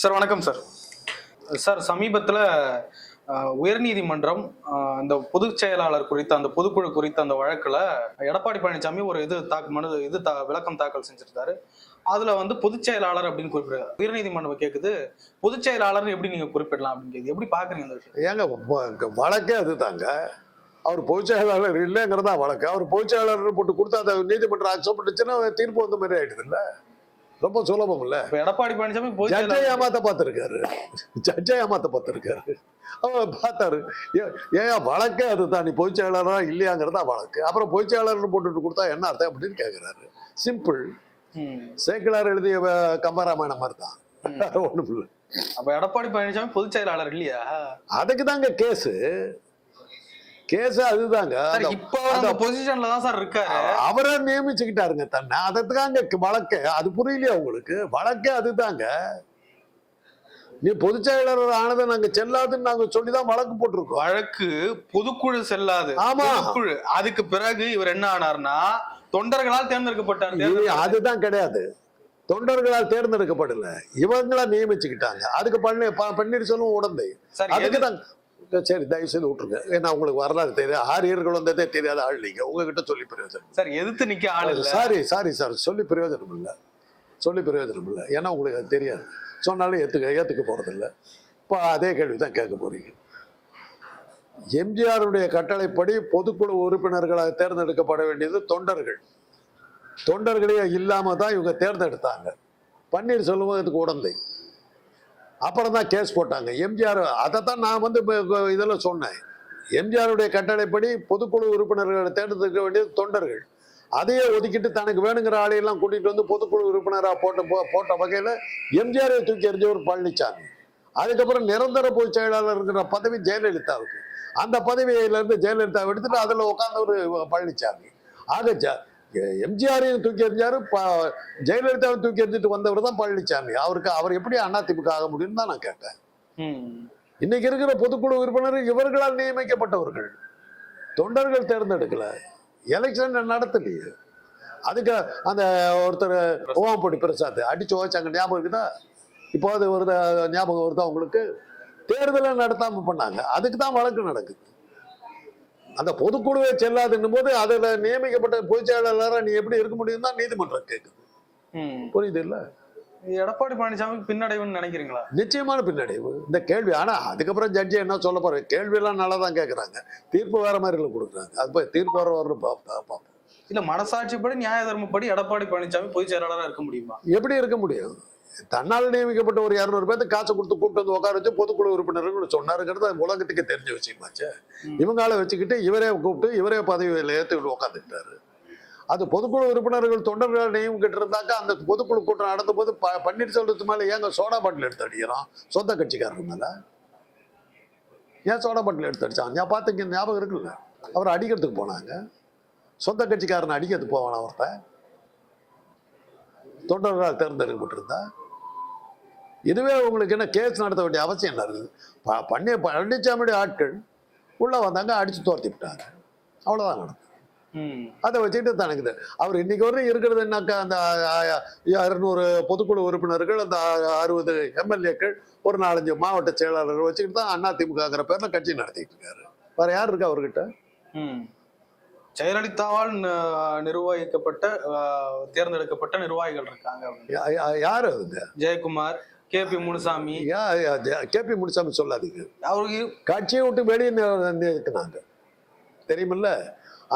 Sir வணக்கம் sir. Sir சமீபத்தில் உயர்நீதிமன்றம் அந்த பொதுச் செயலாளர் குறித்த அந்த பொதுக்குழு குறித்த அந்த வழக்கில் எடப்பாடி பழனிசாமி ஒரு இது தாக்கு மனு இது தா விளக்கம் தாக்கல் செஞ்சிருந்தாரு. அதுல வந்து பொதுச் செயலாளர் அப்படின்னு குறிப்பிடுறாரு உயர்நீதிமன்றம் கேட்குது பொதுச் செயலாளர் எப்படி நீங்க குறிப்பிடலாம் அப்படின்னு எப்படி பாக்குறீங்க அந்த விஷயம் ஏங்க வ- வ- வழக்கே அதுதாங்க. அவர் பொதுச் செயலாளர் இல்லைங்கிறதா வழக்கு. அவர் பொதுச் செயலாளர் போட்டு கொடுத்தா அதை நீதிமன்றம் அக்செப்ட் பண்ணிச்சுன்னா தீர்ப்பு வந்த மாதிரி ஆயிடுது இல்லை ரொம்ப சுலபம் இல்ல எடப்பாடி பழனிசாமி ஜட்ஜை ஏமாத்த பார்த்திருக்காரு. ஜட்ஜை ஏமாத்த பார்த்திருக்காரு. அவர் பார்த்தாரு ஏன் வழக்கே அதுதான். நீ பொதுச் செயலாளரா இல்லையாங்கிறதா வழக்கு. அப்புறம் பொதுச் செயலாளர் போட்டுட்டு கொடுத்தா என்ன அர்த்தம்? அப்படின்னு கேட்கிறாரு சிம்பிள். சேக்கிலார் எழுதிய கம்பராமாயணம் மாதிரி தான் ஒண்ணும் இல்லை அப்ப எடப்பாடி பழனிசாமி பொதுச் செயலாளர் இல்லையா? அதுக்கு தாங்க கேஸு. கேஸ் அதுதாங்க. இப்ப அந்த பொசிஷன்ல தான் சார் இருக்காரு. அவரை நியமிச்சுக்கிட்டாருங்க தன்னை. அதுதாங்க வழக்கு அது புரியலையா உங்களுக்கு? வழக்கே அதுதாங்க. நீ பொதுச் செயலாளர் ஆனதை நாங்க செல்லாதுன்னு நாங்க சொல்லிதான் வழக்கு போட்டிருக்கோம். வழக்கு பொதுக்குழு செல்லாது. ஆமா. பொதுக்குழு. அதுக்கு பிறகு இவர் என்ன ஆனார்னா தொண்டர்களால் தேர்ந்தெடுக்கப்பட்டார். அதுதான் கிடையாது. தொண்டர்களால் தேர்ந்தெடுக்கப்படல. இவங்கள நியமிச்சுக்கிட்டாங்க. அதுக்கு பண்ணி பன்னீர்செல்வம் உடந்தை. அதுக்கு தான் சரி தயவு செய்து விட்டுருங்க. ஏன்னா உங்களுக்கு வரலாறு தெரியாது. ஆரியர்கள் வந்ததே தெரியாத ஆள் நீங்க. உங்ககிட்ட சொல்லி பிரயோஜனம் சார் எதிர்த்து நிக்க ஆள் இல்ல. Sorry sorry sir. சொல்லி பிரயோஜனம் இல்லை. சொல்லி பிரயோஜனம் இல்லை. ஏன்னா உங்களுக்கு அது தெரியாது. சொன்னாலும் ஏற்றுக்க ஏற்றுக்க போகிறதில்ல இப்போ அதே கேள்வி தான் கேட்க போறீங்க. எம்ஜிஆருடைய கட்டளைப்படி பொதுக்குழு உறுப்பினர்களாக தேர்ந்தெடுக்கப்பட வேண்டியது தொண்டர்கள். தொண்டர்களே இல்லாம தான் இவங்க தேர்ந்தெடுத்தாங்க. பன்னீர்செல்வம் இதுக்கு உடந்தை. அப்புறம் தான் கேஸ் போட்டாங்க. எம்ஜிஆர் அதை தான் நான் வந்து இதில் சொன்னேன். எம்ஜிஆருடைய கட்டளைப்படி பொதுக்குழு உறுப்பினர்களை தேர்ந்தெடுக்க வேண்டியது தொண்டர்கள். அதையே ஒதுக்கிட்டு தனக்கு வேணுங்கிற ஆளையெல்லாம் கூட்டிகிட்டு வந்து பொதுக்குழு உறுப்பினராக போட்ட போ- போட்ட வகையில் எம்ஜிஆரை தூக்கி எறிஞ்சவர் பழனிசாமி அதுக்கப்புறம் நிரந்தர பொதுச் இருக்கிற பதவி ஜெயலலிதாவுக்கு. அந்த பதவியிலேருந்து ஜெயலலிதா எடுத்துட்டு அதில் உட்கார்ந்தவர் பழனிசாமி ஆக எம்ஜிஆரையும் தூக்கி எறிஞ்சாரு ப- ஜெயலலிதாவை தூக்கி எறிஞ்சிட்டு வந்தவர் தான் பழனிசாமி அவருக்கு அவர் எப்படி அதிமுக ஆக முடியும்னு தான் நான் கேட்டேன். ம். இன்னைக்கு இருக்கிற பொதுக்குழு உறுப்பினர் இவர்களால் நியமிக்கப்பட்டவர்கள். தொண்டர்கள் தேர்ந்தெடுக்கல. எலெக்ஷன் நடத்தலையே. அதுக்கு அந்த ஒருத்தர் ஓமப்படி பிரசாத் அடிச்சு ஓச்சாங்க ஞாபகம் இருக்குதா? இப்போ அது வருது ஞாபகம் வருதா உங்களுக்கு? தேர்தலை நடத்தாம பண்ணாங்க. அதுக்கு தான் வழக்கு நடக்குது. அந்த பொதுக்குழுவே செல்லாதுன்னும் போது அதில் நியமிக்கப்பட்ட பொதுச் செயலாளராக நீ எப்படி இருக்க முடியும் தான் நீதிமன்றம் கேட்குது. ம். புரியுது இல்லை? எடப்பாடி பழனிசாமி பின்னடைவுன்னு நினைக்கிறீங்களா? நிச்சயமான பின்னடைவு. இந்த கேள்வி ஆனா அதுக்கப்புறம் ஜட்ஜி என்ன சொல்ல போறாரு? கேள்வி எல்லாம் நல்லா தான் கேட்கறாங்க தீர்ப்பு வேற மாதிரி கொடுக்குறாங்க. அது போய் தீர்ப்பு வர வர பார்ப்போம் இல்ல மனசாட்சிப்படி நியாய தர்மப்படி எடப்பாடி பழனிசாமி பொதுச் செயலாளரா இருக்க முடியுமா? எப்படி இருக்க முடியும்? தன்னால் நியமிக்கப்பட்ட ஒரு இரநூறு பேர்த்து காசு கொடுத்து கூப்பிட்டு வந்து உட்கார வச்சு பொதுக்குழு உறுப்பினர்கள் சொன்னாருங்கிறது அது உலகத்துக்கு தெரிஞ்ச விஷயமாச்சு ம். இவங்கால வச்சுக்கிட்டு இவரே கூப்பிட்டு இவரே பதவியில் ஏற்றுக்கிட்டு உட்காந்துக்கிட்டாரு அது பொதுக்குழு உறுப்பினர்கள் தொண்டர்கள் நியமிக்கிட்டு இருந்தாக்கா அந்த பொதுக்குழு கூட்டம் நடந்தபோது ப பன்னீர்செல்வத்து மேலே ஏங்க சோடா பாட்டில் எடுத்து அடிக்கிறோம் சொந்த கட்சிக்காரர் மேல. ஏன் சோடா பாட்டில் எடுத்து அடிச்சான் நான் பார்த்துங்க ஞாபகம் இருக்குல்ல? அவர் அடிக்கிறதுக்கு போனாங்க. சொந்த கட்சிக்காரனை அடிக்கிறதுக்கு போவான் ஒருத்தன் தொண்டர்களால் தேர்ந்தெடுக்கப்பட்டிருந்தா? இதுவே உங்களுக்கு என்ன கேஸ் நடத்த வேண்டிய அவசியம் என்ன இருக்குது? ப- பண்ணி பழனிசாமியுடைய ஆட்கள் உள்ள வந்தாங்க அடிச்சு துரத்தி விட்டாங்க. அவ்வளவுதான் நடந்தது ம். அதை வச்சுக்கிட்டு தனக்கு இது. அவர் இன்னைக்கு வரையும் இருக்கிறது என்னக்கா அந்த இரநூறு பொதுக்குழு உறுப்பினர்கள் அந்த அறுபது எம்எல்ஏக்கள் ஒரு நாலஞ்சு மாவட்ட செயலாளர்கள் வச்சுக்கிட்டு தான் அதிமுகங்கிற பேர்ல கட்சி நடத்திட்டு இருக்காரு. வேற யார் இருக்கா அவர்கிட்ட? ம். ஜெயலலிதாவால் நிர்வகிக்கப்பட்ட தேர்ந்தெடுக்கப்பட்ட நிர்வாகிகள் இருக்காங்க. யார் அதுங்க Jayakumar. K P Munusamy KP Munusamy சொல்லாதீங்க. அவருக்கு கட்சியை விட்டு வெளியே இருக்கிறாங்க தெரியுமில்ல?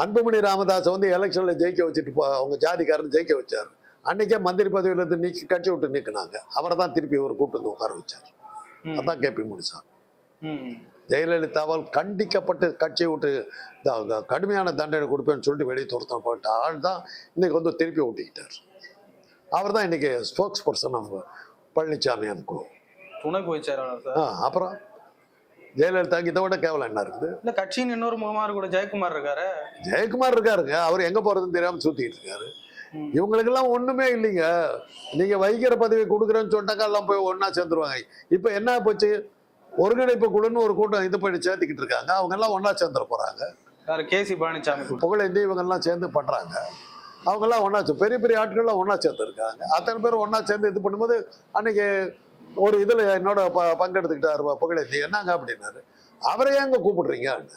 அன்புமணி ராமதாஸ் வந்து எலெக்ஷன்ல ஜெயிக்க வச்சுட்டு போ அவங்க ஜாதிக்காரன் ஜெயிக்க வச்சார். அன்னைக்கே மந்திரி பதவியில இருந்து நீக்கி கட்சி விட்டு நீக்கினாங்க. அவரை தான் திருப்பி ஒரு கூட்டு வந்து உட்கார வச்சார். அதான் கேபி முனுசாமி. ம். ஜெயலலிதாவால் கண்டிக்கப்பட்டு கட்சியை விட்டு கடுமையான தண்டனை கொடுப்பேன்னு சொல்லிட்டு வெளியே துரத்தப்பட்ட ஆள் தான் இன்னைக்கு வந்து திருப்பி ஓட்டிக்கிட்டார். அவர் தான் இன்னைக்கு ஸ்போக்ஸ் பர்சன் ஆஃப் பழனிசாமி அனுக்கோ துணை பொதுச் செயலாளர் சார். ஆ அப்புறம் ஜெயலலிதாக்கு இதை விட கேவலம் என்ன இருக்குது? இல்ல கட்சியின் இன்னொரு முகமாறு கூட ஜெயக்குமார் இருக்காரு? ஜெயக்குமார் இருக்காருங்க. அவர் எங்க போறதுன்னு தெரியாம சுத்திட்டு இருக்காரு. இவங்களுக்கெல்லாம் ஒண்ணுமே இல்லைங்க. நீங்க வைக்கிற பதவி கொடுக்குறேன்னு சொன்னாக்கா எல்லாம் போய் ஒண்ணா சேர்ந்துருவாங்க. இப்ப என்ன போச்சு ஒருங்கிணைப்பு குழுன்னு ஒரு கூட்டம் இது பண்ணி சேர்த்துக்கிட்டு இருக்காங்க. அவங்க எல்லாம் ஒண்ணா சேர்ந்துட போறாங்க. K C Palaniswami. புகழேந்தி இவங்க எல்லாம் சேர்ந்து பண்றாங்க. அவங்கெல்லாம் ஒன்றா சே- பெரிய பெரிய ஆட்கள்லாம் ஒன்றா சேர்ந்துருக்காங்க. அத்தனை பேர் ஒன்றா சேர்ந்து இது பண்ணும்போது அன்னைக்கு ஒரு இதில் என்னோட ப- பங்கெடுத்துக்கிட்டாரு புகழேந்தி என்னங்க அப்படின்னாரு. அவரை ஏங்க கூப்பிடுறீங்க?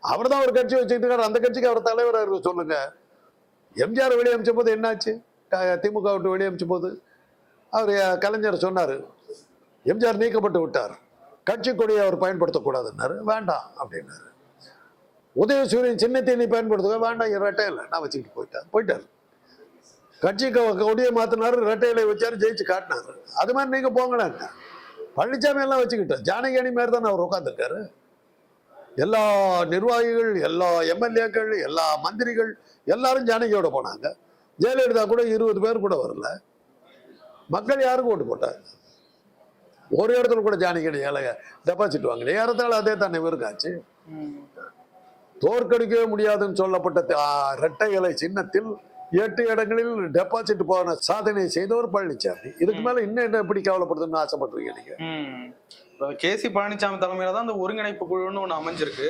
அவர் தான் ஒரு கட்சி வச்சுக்கிட்டு அந்த கட்சிக்கு அவர் தலைவராக இருக்கு சொல்லுங்க. எம்ஜிஆர் வெளியமைச்ச போது என்னாச்சு திமுக விட்டு வெளியமைச்ச போது அவர் கலைஞர் சொன்னார் எம்ஜிஆர் நீக்கப்பட்டு விட்டார். கட்சி கொடியை அவர் பயன்படுத்தக்கூடாதுன்னாரு. வேண்டாம் அப்படின்னாரு. உதயசூரியன் சின்னத்தை நீ பயன்படுத்துக்க வேண்டாம் என் ரெட்டை இல்லை. நான் வச்சுக்கிட்டு போயிட்டேன். போயிட்டார். கட்சி கொடியை மாத்தினாரு ரெட்டையில வச்சாரு ஜெயிச்சு காட்டினாரு. அது மாதிரி நீங்க போங்கடாங்க பழனிசாமி எல்லாம் வச்சுக்கிட்டோம் ஜானகி மாதிரி தான் அவர் உட்காந்துருக்காரு எல்லா நிர்வாகிகள் எல்லா எம்எல்ஏக்கள் எல்லா மந்திரிகள் எல்லாரும் ஜானகியோட போனாங்க. ஜெயலலிதா கூட இருபது பேர் கூட வரல. மக்கள் யாருக்கு ஓட்டு போட்டாங்க? ஒரு இடத்துல கூட ஜானகி ஏழை டெபாசிட் வாங்கல. ஏறத்தாழ அதே தானே இவருக்காச்சு தோற்கடிக்கவே முடியாதுன்னு சொல்லப்பட்ட இரட்டை இலை சின்னத்தில் எட்டு இடங்களில் டெபாசிட் போன சாதனை செய்தவர் பழனிசாமி இதுக்கு மேல இன்னும் என்ன எப்படி கவலைப்படுதுன்னு ஆசைப்படுறீங்க நீங்க. இப்ப கேசி பழனிசாமி தலைமையில தான் அந்த ஒருங்கிணைப்பு குழுன்னு ஒண்ணு அமைஞ்சிருக்கு.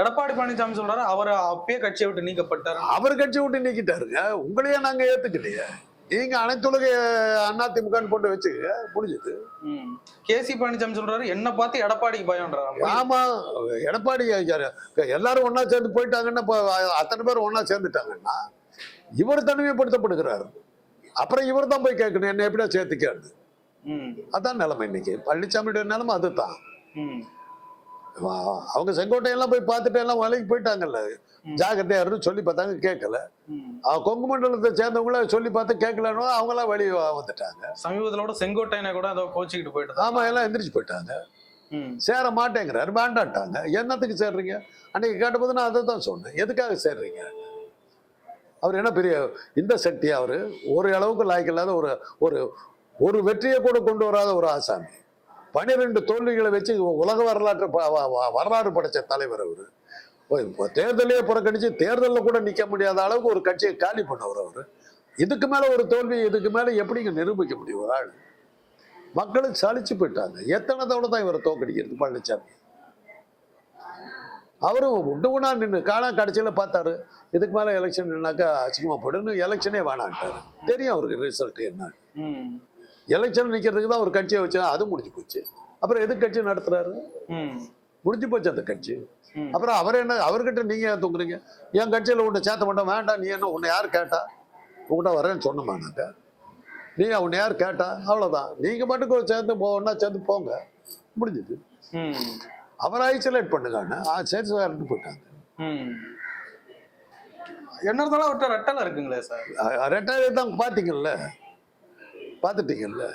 எடப்பாடி பழனிசாமி சொல்றாரு அவர் அப்பயே கட்சியை விட்டு நீக்கப்பட்டார். அவர் கட்சி விட்டு நீக்கிட்டாருங்க. உங்களையே நாங்க ஏத்துக்கிட்டீங்க நீங்க அனைத்துலக அதிமுகன்னு போட்டு வச்சுக்க முடிஞ்சது ம். கேசி பழனிசாமி சொல்றாரு என்ன பார்த்து எடப்பாடிக்கு பயம்ன்றாரு ஆமா எடப்பாடி எல்லாரும் ஒண்ணா சேர்ந்து போயிட்டாங்கன்னா அத்தனை பேர் ஒண்ணா சேர்ந்துட்டாங்கன்னா இவர் தனிமைப்படுத்தப்படுகிறார். அப்புறம் இவர் தான் போய் கேட்கணும் என்ன எப்படியா சேர்த்துக்காது ம். அதான் நிலைமை இன்னைக்கு. பழனிசாமியோட நிலைமை அதுதான். அவங்க செங்கோட்டையெல்லாம் போய் பார்த்துட்டு எல்லாம் வேலைக்கு போயிட்டாங்கல்ல. ஜாகிரதையா இருந்து சொல்லி பார்த்தாங்க கேட்கல. கொங்கு மண்டலத்தை சேர்ந்தவங்கள சொல்லி பார்த்து கேட்கலன்னு அவங்களாம் வெளியே வந்துட்டாங்க. சமீபத்திலோட செங்கோட்டையனை கூட ஏதோ கோச்சிக்கிட்டு போயிட்டு ஆமா எல்லாம் எந்திரிச்சு போயிட்டாங்க. சேர மாட்டேங்கிறாரு வேண்டான்ட்டாங்க. என்னத்துக்கு சேர்றீங்க? அன்னைக்கு கேட்டபோது நான் அதை தான் சொன்னேன். எதுக்காக சேர்றீங்க? அவர் என்ன பெரிய இந்த சக்தி அவரு? ஒரு அளவுக்கு லாய்க்கு இல்லாத ஒரு ஒரு ஒரு வெற்றியை கூட கொண்டு வராத ஒரு ஆசாமி. பன்னிரெண்டு தோல்விகளை வச்சு உலக வரலாற்று வரலாறு படைச்ச தலைவர் அவர். இப்போ தேர்தலையே புறக்கணிச்சு தேர்தலில் கூட நிற்க முடியாத அளவுக்கு ஒரு கட்சியை காலி பண்ணவர் அவர். இதுக்கு மேலே ஒரு தோல்வி இதுக்கு மேலே எப்படிங்க நிரூபிக்க முடியும் ஒரு ஆள்? மக்களுக்கு சலிச்சு போயிட்டாங்க. எத்தனை தவிர தான் இவரை தோக்கடிக்கிறது பழனிசாமி அவரும் உண்டு உணா நின்று காணா கடைசியில பார்த்தாரு. இதுக்கு மேலே எலெக்ஷன் நின்னாக்கா அசிங்கமாக போடுன்னு எலெக்ஷனே வேணான்ட்டாரு. தெரியும் அவருக்கு ரிசல்ட் என்ன. ம். எலெக்ஷன் நிக்கிறதுக்கு தான் ஒரு கட்சியை வச்சா அது முடிஞ்சு போச்சு. அப்புறம் எது கட்சி நடத்துறாரு. முடிஞ்சு போச்சு அந்த கட்சி. அப்புறம் அவர் என்ன அவர்கிட்ட நீங்க ஏன் தூங்குறீங்க? என் கட்சியில உன்னை சேர்த்த மாட்டோம் வேண்டாம் நீ என்ன உன்னை யார் கேட்டா? உங்கள்கிட்ட வரேன்னு சொன்னோமா நாங்க? நீ உன்னை யார் கேட்டா? அவ்வளவுதான். நீங்க மட்டும் சேர்ந்து போ ஒண்ணா சேர்ந்து போங்க. முடிஞ்சது. அவரை ஐசோலேட் பண்ணுங்க சரி சார் போயிட்டாங்க. என்ன இருந்தாலும் அவர்கிட்ட ரெட்டலை இருக்குங்களே சார்? ரெட்டையிலே தான் பார்த்தீங்கல்ல பார்த்துட்டீங்கல்ல?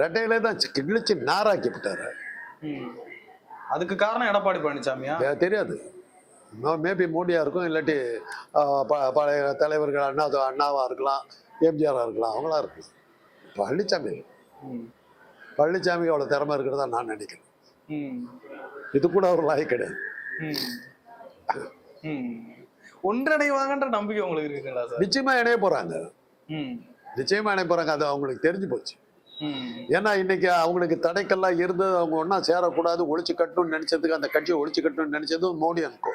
ரெட்டையிலே தான் கிழிச்சு நாராக்கி விட்டாரு. அதுக்கு காரணம் எடப்பாடி பழனிசாமியா? தெரியாது. மேபி மோடியா இருக்கும் இல்லாட்டி பழைய தலைவர்கள் அண்ணா அண்ணாவா இருக்கலாம் எம்ஜிஆரா இருக்கலாம் அவங்களா இருக்கலாம். பழனிசாமி. பழனிசாமிக்கு அவ்வளோ திறமை இருக்கிறதா நான் நினைக்கிறேன். இது கூட அவர் லாய் கிடையாது. ஒன்றிணைவாங்கன்ற நம்பிக்கை உங்களுக்கு இருக்குங்களா நிச்சயமா இணைய போறாங்க. ம். நிச்சயமா போறாங்க அது அவங்களுக்கு தெரிஞ்சு போச்சு. ஏன்னா இன்னைக்கு அவங்களுக்கு தடைக்கெல்லாம் இருந்து அவங்க ஒன்றா சேரக்கூடாது ஒழிச்சு கட்டணும்னு நினைச்சதுக்கு அந்த கட்சியை ஒழிச்சு கட்டணும்னு நினைச்சதும் மோடி அன்கோ.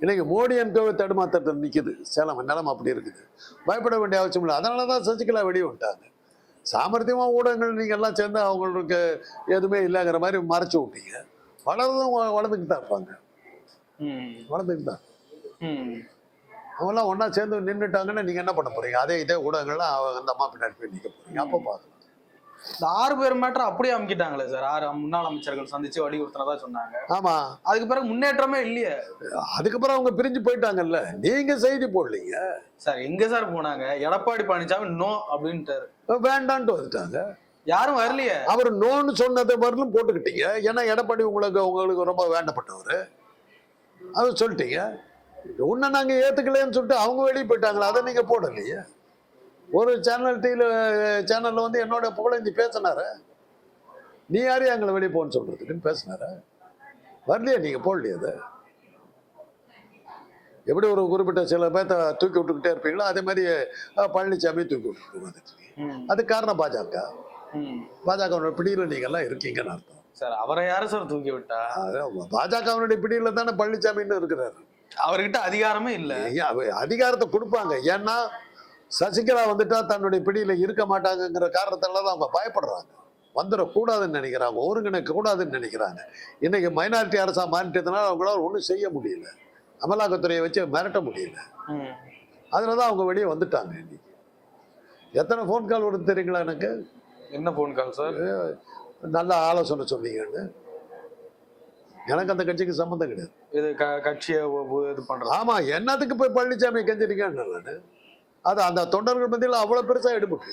இன்னைக்கு மோடி அன்கோவை தடுமாற்றத்தில் நிற்குது சேலம் நிலம் அப்படி இருக்குது. பயப்பட வேண்டிய அவசியம் இல்லை. அதனால தான் சசிகலா வெளியே விட்டாங்க சாமர்த்தியமா ஊடகங்கள் நீங்க எல்லாம் சேர்ந்து அவங்களுக்கு எதுவுமே இல்லைங்கிற மாதிரி மறைச்சு விட்டீங்க. வளர்றதும் வ- வளர்ந்துக்கிட்டு தான் இருப்பாங்க. வளர்ந்துக்கிட்டு தான். அவங்களாம் ஒன்றா சேர்ந்து நின்றுட்டாங்கன்னா நீங்க என்ன பண்ண போறீங்க? அதே இதே ஊடகங்கள்லாம் அவங்க அந்த அம்மா பின்னாடி போய் நிற்க போறீங்க. அப்போ பார்க்கலாம் இந்த ஆறு பேர் மேட்டர் அப்படியே அமுக்கிட்டாங்களே சார். ஆறு முன்னாள் அமைச்சர்கள் சந்திச்சு வலியுறுத்தினதா சொன்னாங்க. ஆமா. அதுக்கு பிறகு முன்னேற்றமே இல்லையே. அதுக்கப்புறம் அவங்க பிரிஞ்சு போயிட்டாங்கல்ல. நீங்க செய்தி போடலீங்க. சார் எங்க சார் போனாங்க? எடப்பாடி பழனிசாமி நோ அப்படின்ட்டாரு. வேண்டான்ட்டு வந்துட்டாங்க. யாரும் வரலையே. அவர் நோன்னு சொன்னதை வரலும் போட்டுக்கிட்டீங்க. ஏன்னா எடப்பாடி உங்களுக்கு உங்களுக்கு ரொம்ப வேண்டப்பட்டவர். அது சொல்லிட்டீங்க. உன்னை நாங்க ஏத்துக்கலைன்னு சொல்லிட்டு அவங்க வெளியே போயிட்டாங்களா அதை நீங்க போடலையே? ஒரு சேனல் டிவியில் சேனல்ல வந்து என்னோட புகழேந்தி பேசினாரு. நீ யாரு எங்களை வெளியே போன்னு சொல்றதுக்குன்னு பேசினாரு. வரலையே நீங்க போடலையே அதை? எப்படி ஒரு குறிப்பிட்ட சில பேர்த்த தூக்கி விட்டுக்கிட்டே இருப்பீங்களோ அதே மாதிரி பழனிசாமி தூக்கி விட்டுட்டு வந்துட்டு. அது காரணம் பாஜக. ம். பாஜகவோட பிடியில நீங்க எல்லாம் இருக்கீங்கன்னு அர்த்தம். சார் அவரை யாரு சார் தூக்கி விட்டா? பாஜகவினுடைய பிடியில தானே பழனிசாமின்னு இருக்கிறாரு. அவர்கிட்ட அதிகாரமே இல்ல. அதிகாரத்தை கொடுப்பாங்க. ஏன்னா சசிகலா வந்துட்டா தன்னுடைய பிடியில இருக்க மாட்டாங்கங்கிற காரணத்தால தான் அவங்க பயப்படுறாங்க. வந்துடக்கூடாதுன்னு நினைக்கிறாங்க. ஒருங்கிணைக்க கூடாதுன்னு நினைக்கிறாங்க. இன்னைக்கு மைனாரிட்டி அரசா மாறிட்டதுனால அவங்களால ஒன்றும் செய்ய முடியல. அமலாக்கத்துறையை வச்சு மிரட்ட முடியல. அதில் தான் அவங்க வெளியே வந்துட்டாங்க இன்னைக்கு. எத்தனை ஃபோன் கால் வருது தெரியுங்களா எனக்கு? என்ன போன் கால் சார் நல்ல ஆலோசனை சொன்னீங்கன்னு. எனக்கு அந்த கட்சிக்கு சம்மந்தம் கிடையாது. இது க- கட்சியை இது பண்றது. ஆமா என்னத்துக்கு போய் பழனிசாமி கெஞ்சிருக்கேன்னு நான் அது அந்த தொண்டர்கள் மத்தியில் அவ்வளோ பெருசாக எடுபட்டு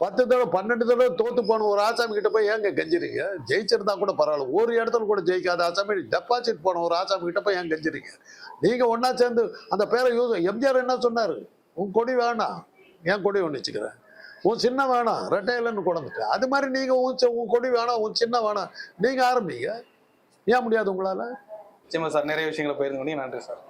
பத்து தடவை பன்னெண்டு தடவை தோத்து போன ஒரு ஆசாமி கிட்ட போய் ஏங்க கெஞ்சிருங்க ஜெயிச்சிருந்தா கூட பரவாயில்ல. ஒரு இடத்துல கூட ஜெயிக்காத ஆசாமி டெபாசிட் போன ஒரு ஆசாமி கிட்ட போய் ஏன் கெஞ்சிருங்க நீங்க ஒண்ணா சேர்ந்து அந்த பேரை யூஸ் எம்ஜிஆர் என்ன சொன்னாரு? உன் கொடி வேணாம் ஏன் கொடி ஒன்று வச்சுக்கிறேன் உன் சின்ன வேணாம் ரெட்டையிலன்னு கொண்டுட்டு அது மாதிரி நீங்க உன் உன் கொடி வேணாம் உன் சின்ன வேணாம். நீங்க ஆரம்பிங்க. ஏன் முடியாது உங்களால? நிச்சயமா சார் நிறைய விஷயங்களை பகிர்ந்து நன்றி சார்.